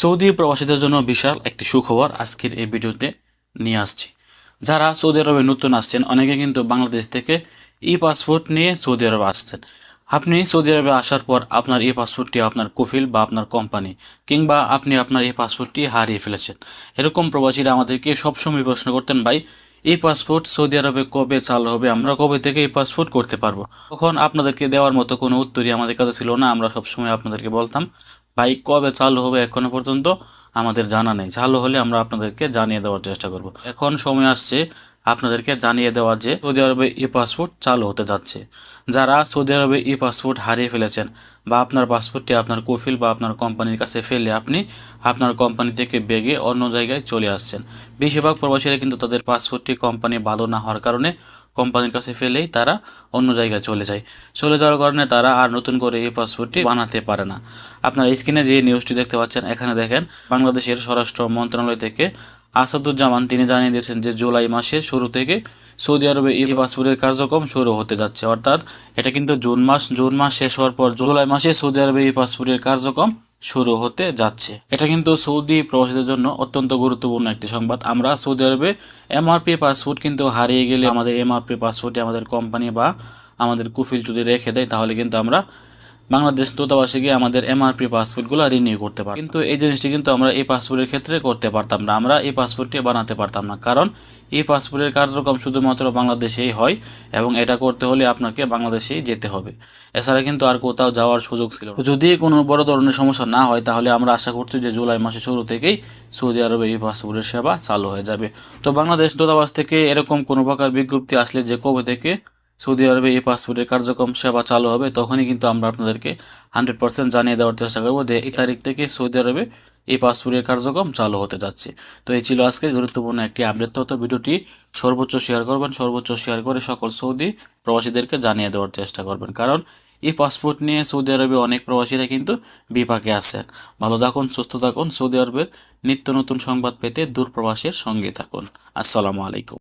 Saudi প্রবাসীদের জন্য বিশাল একটি সুখবর আজকের এই ভিডিওতে নিয়ে আসছি। যারা সৌদি আরবে নতুন আসছেন, অনেকে কিন্তু বাংলাদেশ থেকে ই পাসপোর্ট নিয়ে সৌদি আরবে আসছেন। আপনি সৌদি আরবে আসার পর আপনার এই পাসপোর্টটি আপনার কফিল বা আপনার কোম্পানি কিংবা আপনি আপনার এই পাসপোর্টটি হারিয়ে ফেলেছেন। এরকম প্রবাসীরা আমাদেরকে সবসময় প্রশ্ন করতেন, ভাই এই পাসপোর্ট সৌদি আরবে কবে চালু হবে? আমরা কবে থেকে এই পাসপোর্ট করতে পারব? তখন আপনাদেরকে দেওয়ার মতো কোনো উত্তরই আমাদের কাছে ছিল না। আমরা সবসময় আপনাদেরকে বলতাম ভাই কবে চালু হবে এখনও পর্যন্ত আমাদের জানা নেই। চালু হলে আমরা আপনাদেরকে জানিয়ে দেওয়ার চেষ্টা করব। এখন সময় আসছে আপনাদেরকে জানিয়ে দেওয়ার যে সৌদি আরবে ই পাসপোর্ট চালু হতে যাচ্ছে। যারা সৌদি আরবে ই পাসপোর্ট হারিয়ে ফেলেছেন বা আপনার পাসপোর্টটি আপনার কফিল বা আপনার কোম্পানির কাছে ফেলে আপনি আপনার কোম্পানি থেকে বেগে অন্য জায়গায় চলে আসছেন। বেশিরভাগ প্রবাসীরা কিন্তু তাদের পাসপোর্টটি কোম্পানি ভালো না হওয়ার কারণে কোম্পানির কাছে ফেলেই তারা অন্য জায়গায় চলে যায়। চলে যাওয়ার কারণে তারা আর নতুন করে এই পাসপোর্টটি বানাতে পারে না। আপনার স্ক্রিনে যে নিউজটি দেখতে পাচ্ছেন, এখানে দেখেন বাংলাদেশের স্বরাষ্ট্র মন্ত্রণালয় থেকে আসাদুজ্জামান, তিনি জানিয়ে দিয়েছেন যে জুলাই মাসের শুরু থেকে সৌদি আরবে ই পাসপোর্টের কার্যক্রম শুরু হতে যাচ্ছে। অর্থাৎ এটা কিন্তু জুন মাস জুন মাস শেষ হওয়ার পর জুলাই মাসে সৌদি আরবে ই পাসপোর্টের কার্যক্রম শুরু হতে যাচ্ছে। এটা কিন্তু সৌদি প্রবাসীদের জন্য অত্যন্ত গুরুত্বপূর্ণ একটি সংবাদ। আমরা সৌদি আরবে এমআরপি পাসপোর্ট কিন্তু হারিয়ে গেলে আমাদের এমআরপি পাসপোর্টে আমাদের কোম্পানি বা আমাদের কুফিল যদি রেখে দেয়, তাহলে কিন্তু আমরা বাংলাদেশ দূতাবাসে গিয়ে আমাদের এমআরপি পাসপোর্টগুলো রিনিউ করতে পারি কিন্তু এই জিনিসটি কিন্তু আমরা এই পাসপোর্টের ক্ষেত্রে করতে পারতাম না। আমরা এই পাসপোর্টটি বানাতে পারতাম না। কারণ এই পাসপোর্টের কার্যক্রম শুধুমাত্র বাংলাদেশেই হয় এবং এটা করতে হলে আপনাকে বাংলাদেশেই যেতে হবে। এছাড়া কিন্তু আর কোথাও যাওয়ার সুযোগ ছিল যদি কোনো বড় ধরনের সমস্যা না হয়, তাহলে আমরা আশা করছি যে জুলাই মাসের শুরু থেকেই সৌদি আরবে এই পাসপোর্টের সেবা চালু হয়ে যাবে। তো বাংলাদেশ দূতাবাস থেকে এরকম কোনো প্রকার বিজ্ঞপ্তি আসলে যে কবে থেকে সৌদি আরবে এই পাসপোর্টের কার্যক্রম সেবা চালু হবে, তখনই কিন্তু আমরা আপনাদেরকে হান্ড্রেড পার্সেন্ট জানিয়ে দেওয়ার চেষ্টা করব যে এই তারিখ থেকে সৌদি আরবে এই পাসপোর্টের কার্যক্রম চালু হতে যাচ্ছে। তো এই ছিল আজকের গুরুত্বপূর্ণ একটি আপডেট তথ্য। ভিডিওটি সর্বোচ্চ শেয়ার করবেন, সর্বোচ্চ শেয়ার করে সকল সৌদি প্রবাসীদেরকে জানিয়ে দেওয়ার চেষ্টা করবেন। কারণ এই পাসপোর্ট নিয়ে সৌদি আরবে অনেক প্রবাসীরা কিন্তু বিপাকে আছেন। ভালো থাকুন, সুস্থ থাকুন, সৌদি আরবের নিত্য নতুন সংবাদ পেতে দূর প্রবাসের সঙ্গে থাকুন। আসসালামু আলাইকুম।